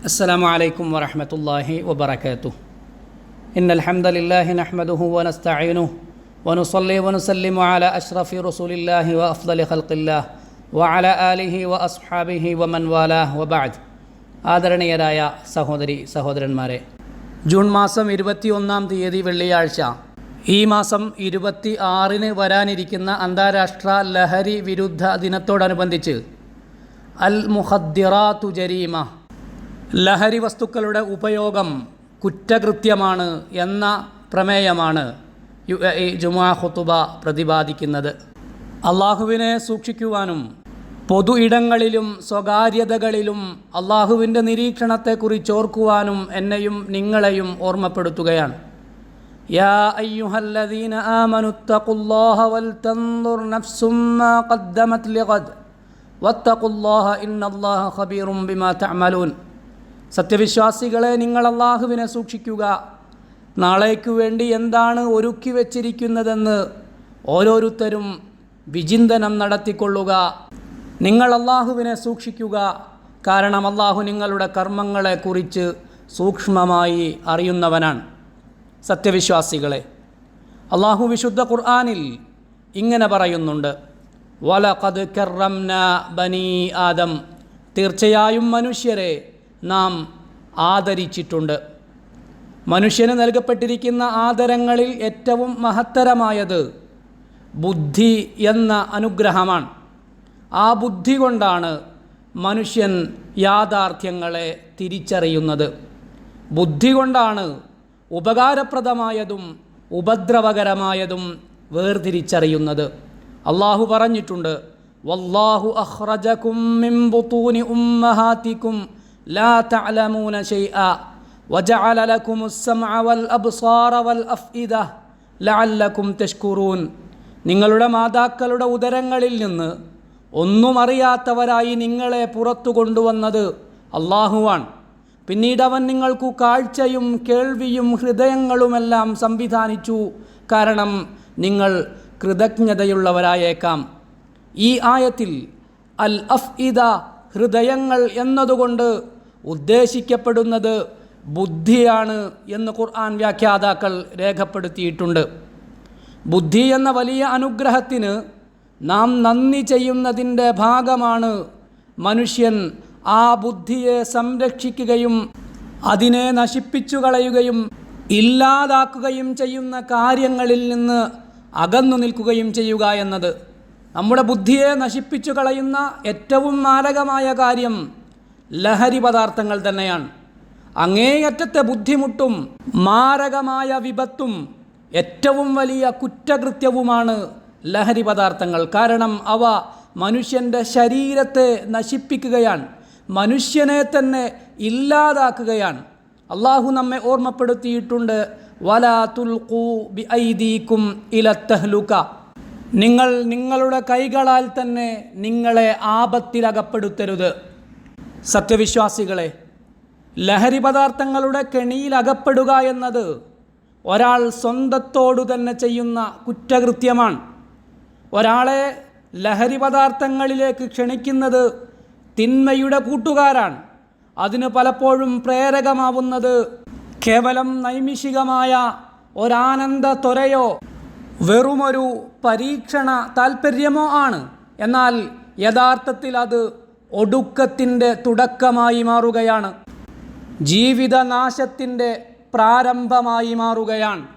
السلام عليكم ورحمة الله وبركاته إن الحمد لله نحمده ونستعينه ونصلي ونسلم على أشرف رسول الله وأفضل خلق الله وعلى آله وأصحابه ومن والاه وبعد ആദരണീയരായ സഹോദരി സഹോദരന്മാരെ ജൂൺ മാസം ഇരുപത്തി ഒന്നാം തീയതി വെള്ളിയാഴ്ച ഈ മാസം ഇരുപത്തി ആറിന് വരാനിരിക്കുന്ന അന്താരാഷ്ട്ര ലഹരി വിരുദ്ധ ദിനത്തോടനുബന്ധിച്ച് അൽ മുഹദ്ദിറാത്തു ജരീമ ലഹരി വസ്തുക്കളുടെ ഉപയോഗം കുറ്റകൃത്യമാണ് എന്ന പ്രമേയമാണ് യു എ ജുമാ ഹുത്തുബ പ്രതിപാദിക്കുന്നത്. അള്ളാഹുവിനെ സൂക്ഷിക്കുവാനും പൊതു ഇടങ്ങളിലും സ്വകാര്യതകളിലും അള്ളാഹുവിന്റെ നിരീക്ഷണത്തെക്കുറിച്ച് ഓർക്കുവാനും എന്നെയും നിങ്ങളെയും ഓർമ്മപ്പെടുത്തുകയാണ്. യാ അയ്യുഹല്ലദീന വൽ ഖദ്ദമത് ലിഗദ് ഖബീറും ബിമാ തഅമലൂൻ. സത്യവിശ്വാസികളെ നിങ്ങൾ അള്ളാഹുവിനെ സൂക്ഷിക്കുക. നാളേക്കു വേണ്ടി എന്താണ് ഒരുക്കി വച്ചിരിക്കുന്നതെന്ന് ഓരോരുത്തരും വിചിന്തനം നടത്തിക്കൊള്ളുക. നിങ്ങൾ അള്ളാഹുവിനെ സൂക്ഷിക്കുക. കാരണം അള്ളാഹു നിങ്ങളുടെ കർമ്മങ്ങളെക്കുറിച്ച് സൂക്ഷ്മമായി അറിയുന്നവനാണ്. സത്യവിശ്വാസികളെ അള്ളാഹു വിശുദ്ധ ഖുർആാനിൽ ഇങ്ങനെ പറയുന്നുണ്ട്. വലഖദ് കെറംന ബനി ആദം. തീർച്ചയായും മനുഷ്യരെ നാം ആദരിച്ചിട്ടുണ്ട്. മനുഷ്യന് നൽകപ്പെട്ടിരിക്കുന്ന ആദരങ്ങളിൽ ഏറ്റവും മഹത്തരമായത് ബുദ്ധി എന്ന അനുഗ്രഹമാണ്. ആ ബുദ്ധി കൊണ്ടാണ് മനുഷ്യൻ യാഥാർത്ഥ്യങ്ങളെ തിരിച്ചറിയുന്നത്. ബുദ്ധി കൊണ്ടാണ് ഉപകാരപ്രദമായതും ഉപദ്രവകരമായതും വേർതിരിച്ചറിയുന്നത്. അള്ളാഹു പറഞ്ഞിട്ടുണ്ട് വല്ലാഹു അഖ്റജകും മിൻ تعلمون شيئا وجعل لكم السمع والأبصار والأفئدة لعلكم تشكرون. നിങ്ങളുടെ മാതാക്കളുടെ ഉദരങ്ങളിൽ നിന്ന് ഒന്നും അറിയാത്തവരായി നിങ്ങളെ പുറത്തു കൊണ്ടുവന്നത് അള്ളാഹുവാണ് പിന്നീട് അവൻ നിങ്ങൾക്കു കാഴ്ചയും കേൾവിയും ഹൃദയങ്ങളുമെല്ലാം സംവിധാനിച്ചു. കാരണം നിങ്ങൾ കൃതജ്ഞതയുള്ളവരായേക്കാം. ഈ ആയത്തിൽ അൽ അഫ് ഇദ ഹൃദയങ്ങൾ എന്നതുകൊണ്ട് ഉദ്ദേശിക്കപ്പെടുന്നത് ബുദ്ധിയാണ് എന്ന് ഖുർആൻ വ്യാഖ്യാതാക്കൾ രേഖപ്പെടുത്തിയിട്ടുണ്ട്. ബുദ്ധി എന്ന വലിയ അനുഗ്രഹത്തിന് നാം നന്ദി ചെയ്യുന്നതിന്റെ ഭാഗമാണ് മനുഷ്യൻ ആ ബുദ്ധിയെ സംരക്ഷിക്കുകയും അതിനെ നശിപ്പിച്ചു കളയുകയും ഇല്ലാതാക്കുകയും ചെയ്യുന്ന കാര്യങ്ങളിൽ നിന്ന് അകന്നു നിൽക്കുകയും ചെയ്യുക എന്നത്. നമ്മുടെ ബുദ്ധിയെ നശിപ്പിച്ചു കളയുന്ന ഏറ്റവും മാരകമായ കാര്യം ലഹരി പദാർത്ഥങ്ങൾ തന്നെയാണ്. അങ്ങേയറ്റത്തെ ബുദ്ധിമുട്ടും മാരകമായ വിപത്തും ഏറ്റവും വലിയ കുറ്റകൃത്യവുമാണ് ലഹരി പദാർത്ഥങ്ങൾ. കാരണം അവ മനുഷ്യന്റെ ശരീരത്തെ നശിപ്പിക്കുകയാണ്. മനുഷ്യനെ തന്നെ ഇല്ലാതാക്കുകയാണ്. അള്ളാഹു നമ്മെ ഓർമ്മപ്പെടുത്തിയിട്ടുണ്ട് വലാ തുൽക്കൂ ബി ഐദീക്കും ഇലത്തഹ്ലുക നിങ്ങൾ നിങ്ങളുടെ കൈകളാൽ തന്നെ നിങ്ങളെ ആപത്തിലകപ്പെടുത്തരുത്. സത്യവിശ്വാസികളെ ലഹരി പദാർത്ഥങ്ങളുടെ കെണിയിലകപ്പെടുക എന്നത് ഒരാൾ സ്വന്തത്തോടു തന്നെ ചെയ്യുന്ന കുറ്റകൃത്യമാണ്. ഒരാളെ ലഹരി പദാർത്ഥങ്ങളിലേക്ക് ക്ഷണിക്കുന്നത് തിന്മയുടെ കൂട്ടുകാരാണ്. അതിന് പലപ്പോഴും പ്രേരകമാവുന്നത് കേവലം നൈമിഷികമായ ഒരാനന്ദ ത്വരയോ വെറുമൊരു പരീക്ഷണ താൽപ്പര്യമോ ആണ്. എന്നാൽ യഥാർത്ഥത്തിൽ അത് ഒടുക്കത്തിന്റെ തുടക്കമായി മാറുകയാണ്. ജീവിതനാശത്തിന്റെ പ്രാരംഭമായി മാറുകയാണ്.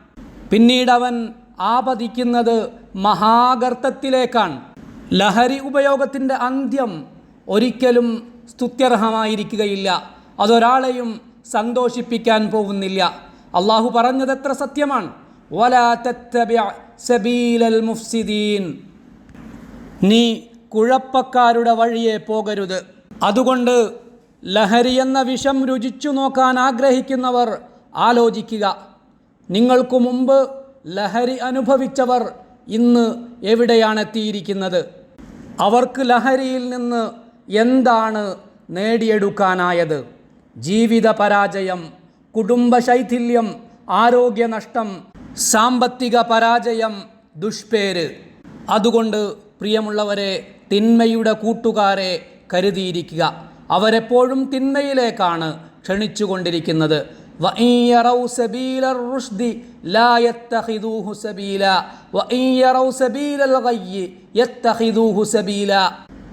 പിന്നീട് അവൻ ആപതിക്കുന്നത് മഹാഗർത്തത്തിലേക്കാണ്. ലഹരി ഉപയോഗത്തിന്റെ അന്ത്യം ഒരിക്കലും സ്തുത്യർഹമായിരിക്കുകയില്ല. അതൊരാളെയും സന്തോഷിപ്പിക്കാൻ പോകുന്നില്ല. അള്ളാഹു പറഞ്ഞതെത്ര സത്യമാണ്. മുഫ്സിദീൻ. നീ കുഴപ്പക്കാരുടെ വഴിയെ പോകരുത്. അതുകൊണ്ട് ലഹരി എന്ന വിഷം രുചിച്ചു നോക്കാൻ ആഗ്രഹിക്കുന്നവർ ആലോചിക്കുക. നിങ്ങൾക്കു മുമ്പ് ലഹരി അനുഭവിച്ചവർ ഇന്ന് എവിടെയാണ് എത്തിയിരിക്കുന്നത്? അവർക്ക് ലഹരിയിൽ നിന്ന് എന്താണ് നേടിയെടുക്കാനായത്? ജീവിത പരാജയം കുടുംബ ശൈഥില്യം ആരോഗ്യനഷ്ടം സാമ്പത്തിക പരാജയം ദുഷ്പേര്. അതുകൊണ്ട് പ്രിയമുള്ളവരെ തിന്മയുടെ കൂട്ടുകാരെ കരുതിയിരിക്കുക. അവരെപ്പോഴും തിന്മയിലേക്കാണ് ക്ഷണിച്ചുകൊണ്ടിരിക്കുന്നത്.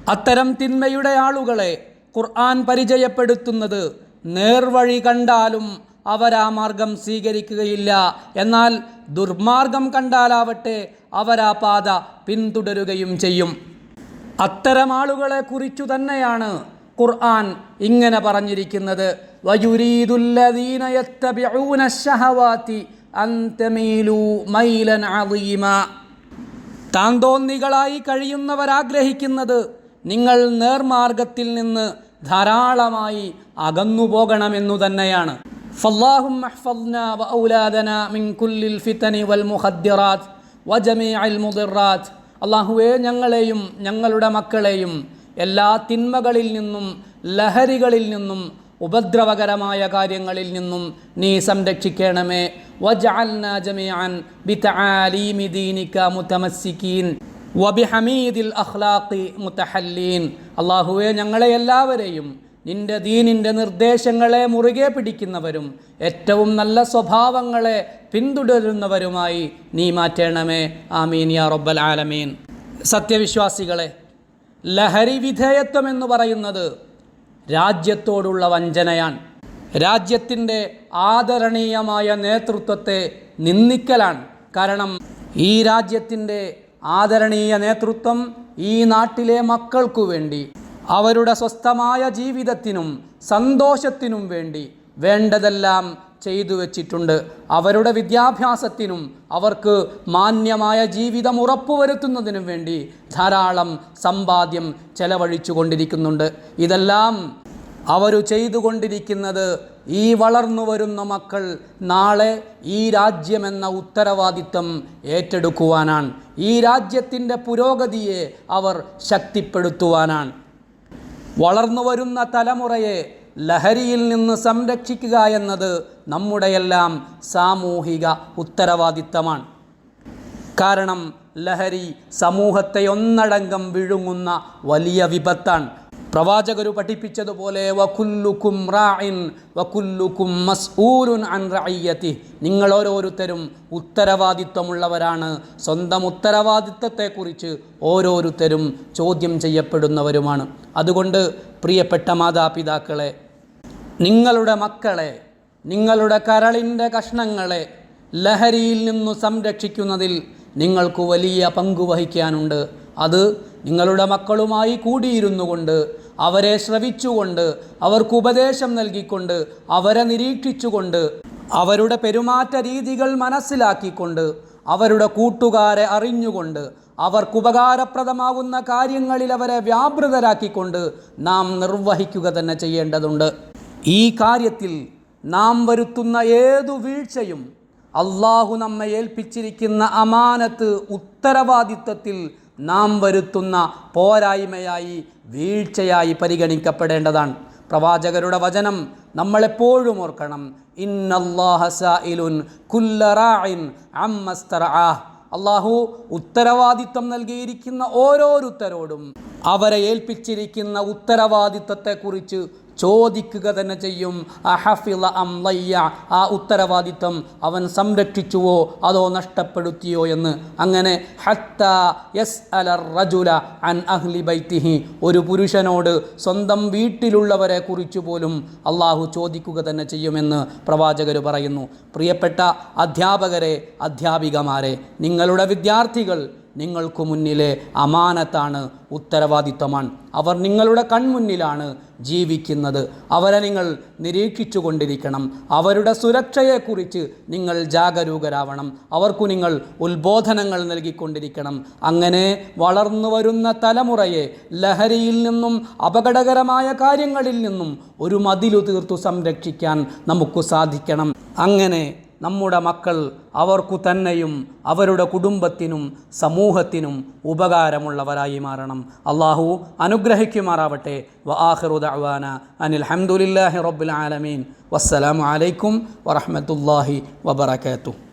അത്തരം തിന്മയുടെ ആളുകളെ ഖുർആൻ പരിചയപ്പെടുത്തുന്നത് നേർവഴി കണ്ടാലും അവരാ മാർഗം സ്വീകരിക്കുകയില്ല. എന്നാൽ ദുർമാർഗം കണ്ടാലാവട്ടെ അവരാ പാത പിന്തുടരുകയും ചെയ്യും. അത്തരം ആളുകളെ കുറിച്ചു തന്നെയാണ് ഖുർആൻ ഇങ്ങനെ പറഞ്ഞിരിക്കുന്നത്. താന്തോന്നികളായി കഴിയുന്നവരാഗ്രഹിക്കുന്നത് നിങ്ങൾ നേർമാർഗത്തിൽ നിന്ന് ധാരാളമായി അകന്നു പോകണമെന്നു തന്നെയാണ്. فاللهم احفظنا وأولادنا من كل الفتن والمخدرات وجميع المضرات അള്ളാഹുവേ ഞങ്ങളെയും ഞങ്ങളുടെ മക്കളെയും എല്ലാ തിന്മകളിൽ നിന്നും ലഹരികളിൽ നിന്നും ഉപദ്രവകരമായ കാര്യങ്ങളിൽ നിന്നും നീ സംരക്ഷിക്കണമേ വജഅൽനാ ജമീഅൻ ബിതആലീമി ദീനിക മുതമസ്സികീൻ വബിഹമീദിൽ അഖ്ലാഖി മുതഹല്ലീൻ അള്ളാഹുവെ ഞങ്ങളെ എല്ലാവരെയും നിന്റെ ദീനിന്റെ നിർദ്ദേശങ്ങളെ മുറുകെ പിടിക്കുന്നവരും ഏറ്റവും നല്ല സ്വഭാവങ്ങളെ പിന്തുടരുന്നവരുമായി നീ മാറ്റേണമേ. ആമീൻ യാ റബ്ബൽ ആലമീൻ. സത്യവിശ്വാസികളെ ലഹരി വിധേയത്വം എന്ന് പറയുന്നത് രാജ്യത്തോടുള്ള വഞ്ചനയാണ്. രാജ്യത്തിന്റെ ആദരണീയമായ നേതൃത്വത്തെ നിന്ദിക്കലാണ്. കാരണം ഈ രാജ്യത്തിന്റെ ആദരണീയ നേതൃത്വം ഈ നാട്ടിലെ മക്കൾക്കു വേണ്ടി അവരുടെ സ്വസ്ഥമായ ജീവിതത്തിനും സന്തോഷത്തിനും വേണ്ടി വേണ്ടതെല്ലാം ചെയ്തു വച്ചിട്ടുണ്ട്. അവരുടെ വിദ്യാഭ്യാസത്തിനും അവർക്ക് മാന്യമായ ജീവിതം ഉറപ്പുവരുത്തുന്നതിനും വേണ്ടി ധാരാളം സമ്പാദ്യം ചെലവഴിച്ചു കൊണ്ടിരിക്കുന്നുണ്ട്. ഇതെല്ലാം അവർ ചെയ്തുകൊണ്ടിരിക്കുന്നത് ഈ വളർന്നു വരുന്ന മക്കൾ നാളെ ഈ രാജ്യമെന്ന ഉത്തരവാദിത്തം ഏറ്റെടുക്കുവാനാണ്. ഈ രാജ്യത്തിന്റെ പുരോഗതിയെ അവർ ശക്തിപ്പെടുത്തുവാനാണ്. വളർന്നു വരുന്ന തലമുറയെ ലഹരിയിൽ നിന്ന് സംരക്ഷിക്കുക എന്നത് നമ്മുടെയെല്ലാം സാമൂഹിക ഉത്തരവാദിത്തമാണ്. കാരണം ലഹരി സമൂഹത്തെ ഒന്നടങ്കം വിഴുങ്ങുന്ന വലിയ വിപത്താണ്. പ്രവാചകരു പഠിപ്പിച്ചതുപോലെ അൻ നിങ്ങൾ ഓരോരുത്തരും ഉത്തരവാദിത്വമുള്ളവരാണ്. സ്വന്തം ഉത്തരവാദിത്വത്തെക്കുറിച്ച് ഓരോരുത്തരും ചോദ്യം ചെയ്യപ്പെടുന്നവരുമാണ്. അതുകൊണ്ട് പ്രിയപ്പെട്ട മാതാപിതാക്കളെ നിങ്ങളുടെ മക്കളെ നിങ്ങളുടെ കരളിന്റെ കഷ്ണങ്ങളെ ലഹരിയിൽ നിന്നു സംരക്ഷിക്കുന്നതിൽ നിങ്ങൾക്ക് വലിയ പങ്ക് വഹിക്കാനുണ്ട്. അത് നിങ്ങളുടെ മക്കളുമായി കൂടിയിരുന്നു കൊണ്ട് അവരെ ശ്രവിച്ചുകൊണ്ട് അവർക്ക് ഉപദേശം നൽകിക്കൊണ്ട് അവരെ നിരീക്ഷിച്ചുകൊണ്ട് അവരുടെ പെരുമാറ്റ രീതികൾ മനസ്സിലാക്കിക്കൊണ്ട് അവരുടെ കൂട്ടുകാരെ അറിഞ്ഞുകൊണ്ട് അവർക്ക് ഉപകാരപ്രദമാകുന്ന കാര്യങ്ങളിൽ അവരെ വ്യാപൃതരാക്കിക്കൊണ്ട് നാം നിർവഹിക്കുക തന്നെ ചെയ്യേണ്ടതുണ്ട്. ഈ കാര്യത്തിൽ നാം വരുത്തുന്ന ഏതു വീഴ്ചയും അള്ളാഹു നമ്മെ ഏൽപ്പിച്ചിരിക്കുന്ന അമാനത്ത് ഉത്തരവാദിത്വത്തിൽ നാം വരുത്തുന്ന പോരായ്മയായി വീഴ്ചയായി പരിഗണിക്കപ്പെടേണ്ടതാണ്. പ്രവാചകരുടെ വചനം നമ്മളെപ്പോഴും ഓർക്കണം. ഇന്നല്ലാഹ സായിലുൻ കുല്ല റാഇൻ അമ്മസ്തറആഹ് അള്ളാഹു ഉത്തരവാദിത്വം നൽകിയിരിക്കുന്ന ഓരോരുത്തരോടും അവരെ ഏൽപ്പിച്ചിരിക്കുന്ന ഉത്തരവാദിത്വത്തെക്കുറിച്ച് ചോദിക്കുക തന്നെ ചെയ്യും. അഹഫില അംലയ്യ ആ ഉത്തരവാദിത്വം അവൻ സംരക്ഷിച്ചുവോ? അതോ നഷ്ടപ്പെടുത്തിയോ? എന്ന്. അങ്ങനെ ഹത്ത റജുല അൻ അഹ്ലി ബൈത്തിഹി. ഒരു പുരുഷനോട് സ്വന്തം വീട്ടിലുള്ളവരെ കുറിച്ച് പോലും അള്ളാഹു ചോദിക്കുക തന്നെ ചെയ്യുമെന്ന് പ്രവാചകർ പറയുന്നു. പ്രിയപ്പെട്ട അധ്യാപകരെ അധ്യാപികമാരെ നിങ്ങളുടെ വിദ്യാർത്ഥികൾ നിങ്ങൾക്ക് മുന്നിലെ അമാനത്താണ് ഉത്തരവാദിത്വമാണ് അവർ നിങ്ങളുടെ കൺമുന്നിലാണ് ജീവിക്കുന്നത്. അവരെ നിങ്ങൾ നിരീക്ഷിച്ചു കൊണ്ടിരിക്കണം അവരുടെ സുരക്ഷയെക്കുറിച്ച് നിങ്ങൾ ജാഗരൂകരാവണം. അവർക്കു നിങ്ങൾ ഉത്ബോധനങ്ങൾ നൽകിക്കൊണ്ടിരിക്കണം. അങ്ങനെ വളർന്നു വരുന്ന തലമുറയെ ലഹരിയിൽ നിന്നും അപകടകരമായ കാര്യങ്ങളിൽ നിന്നും ഒരു മതിലു തീർത്തു സംരക്ഷിക്കാൻ നമുക്ക് സാധിക്കണം. അങ്ങനെ നമ്മുടെ മക്കൾ അവർക്കു തന്നെയും അവരുടെ കുടുംബത്തിനും സമൂഹത്തിനും ഉപകാരമുള്ളവരായി മാറണം. അള്ളാഹു അനുഗ്രഹിക്കുമാറാവട്ടെ. വാഹിറുദാന അനിൽ ഹംദുലില്ലാഹി റബ്ബുൽ ആലമീൻ. വസ്സലാമു അലൈക്കും വറഹമത്തല്ലാഹി വബർക്കാത്തു